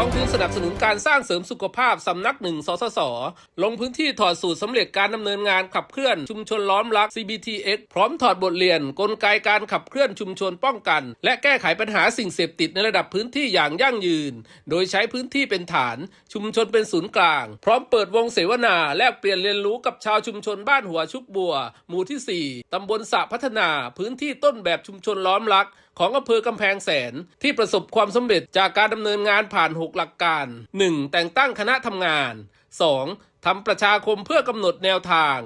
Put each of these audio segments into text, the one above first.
องทุนสนับสนุนการสร้างเสริมสุขภาพสำนักหนึ่งสสส ลงพื้นที่ถอดสูตรสำเร็จการดำเนินงานขับเคลื่อนชุมชนล้อมรัก CBTX พร้อมถอดบทเรียน กลไกการขับเคลื่อนชุมชนป้องกัน และแก้ไขปัญหาสิ่งเสพติดในระดับพื้นที่อย่างยั่งยืน โดยใช้พื้นที่เป็นฐาน ชุมชนเป็นศูนย์กลาง พร้อมเปิดวงเสวนาแลกเปลี่ยนเรียนรู้กับชาวชุมชนบ้านหัวชุบบัว หมู่ที่ 4 ตำบลสระพัฒนา พื้นที่ต้นแบบชุมชนล้อมรัก ของอำเภอกำแพงแสนที่ประสบความสำเร็จจากการดำเนินงานผ่าน6หลักการ 1. แต่งตั้งคณะทำงาน 2. ทำประชาคมเพื่อกำหนดแนวทาง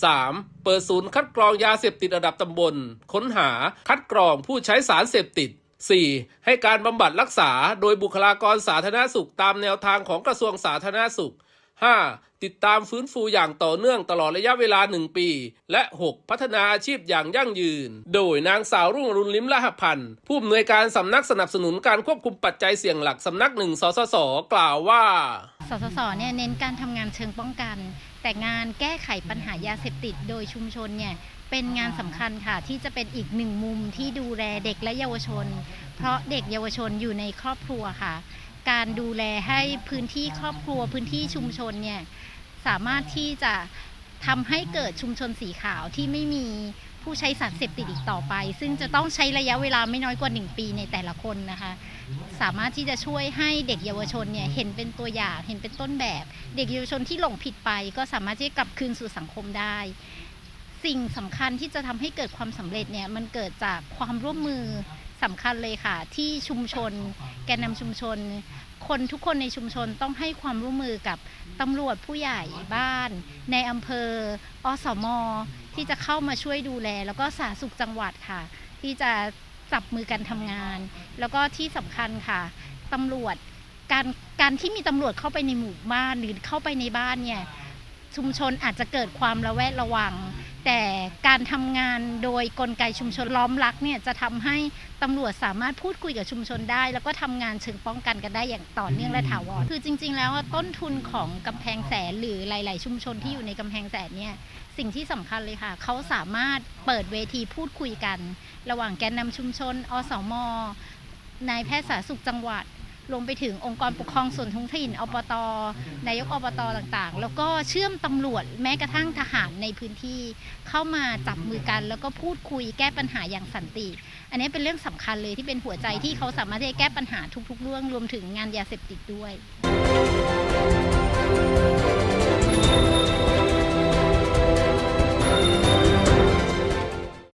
3. เปิดศูนย์คัดกรองยาเสพติดระดับตำบล ค้นหาคัดกรองผู้ใช้สารเสพติด 4. ให้การบำบัดรักษาโดยบุคลากรสาธารณสุขตามแนวทางของกระทรวงสาธารณสุข 5. ติดตามฟื้นฟูอย่างต่อเนื่องตลอดระยะเวลา 1 ปี และ 6. พัฒนาอาชีพอย่างยั่งยืน โดยนางสาวรุ่งรุณลิ้มละหพันธ์ผู้อำนวยการสำนักสนับสนุนการควบคุมปัจจัยเสี่ยงหลักสำนักหนึ่งสสสกล่าวว่า สสสเนี่ยเน้นการทำงานเชิงป้องกัน แต่งานแก้ไขปัญหายาเสพติดโดยชุมชนเนี่ยเป็นงานสำคัญค่ะที่จะเป็นอีกหนึ่งมุมที่ดูแลเด็กและเยาวชน เพราะเด็กเยาวชนอยู่ในครอบครัวค่ะ การดูแลให้พื้นที่ครอบครัวพื้นที่ชุมชนเนี่ยสามารถที่จะทำให้เกิดชุมชนสีขาวที่ไม่มีผู้ใช้สารเสพติดอีกต่อไป ซึ่งจะต้องใช้ระยะเวลาไม่น้อยกว่า 1 ปีในแต่ละคนนะคะ สามารถที่จะช่วยให้เด็กเยาวชนเนี่ยเห็นเป็นตัวอย่างเห็นเป็นต้นแบบ เด็กเยาวชนที่หลงผิดไป ก็สามารถที่จะกลับคืนสู่สังคมได้ สิ่งสำคัญที่จะทำให้เกิดความสำเร็จเนี่ยมันเกิดจากความร่วมมือ สำคัญเลยค่ะ ที่ชุมชน แกนนำชุมชน คนทุกคนในชุมชนต้องให้ความร่วมมือกับตำรวจผู้ใหญ่บ้าน ในอำเภออสมที่จะเข้ามาช่วยดูแล แล้วก็สาธารณสุขจังหวัดค่ะ ที่จะจับมือกันทำงาน แล้วก็ที่สำคัญค่ะตำรวจการการที่มีตำรวจเข้าไปในหมู่บ้านหรือเข้าไปในบ้านเนี่ยชุมชนอาจจะเกิดความระแวดระวัง แต่การทำงานโดยกลไกชุมชนล้อมรักเนี่ยจะทำให้ตำรวจสามารถพูดคุยกับชุมชนได้ แล้วก็ทำงานเชิงป้องกันกันได้อย่างต่อเนื่องและถาวรคือจริง ๆ แล้วต้นทุนของกำแพงแสนหรือหลาย ๆ ชุมชนที่อยู่ในกำแพงแสนเนี่ยสิ่งที่สำคัญเลยค่ะ เขาสามารถเปิดเวทีพูดคุยกัน ระหว่างแกนนำชุมชน อสมนายแพทย์สาธารณสุขจังหวัด รวมไปถึงองค์กรปกครองส่วนท้องถิ่นอปตนายกอบตต่างๆ แล้วก็เชื่อมตำรวจแม้กระทั่งทหารในพื้นที่ เข้ามาจับมือกัน แล้วก็พูดคุยแก้ปัญหาอย่างสันติ อันนี้เป็นเรื่องสำคัญเลยที่เป็นหัวใจที่เขาสามารถที่จะแก้ปัญหาทุกๆเรื่องรวมถึงงานยาเสพติดด้วย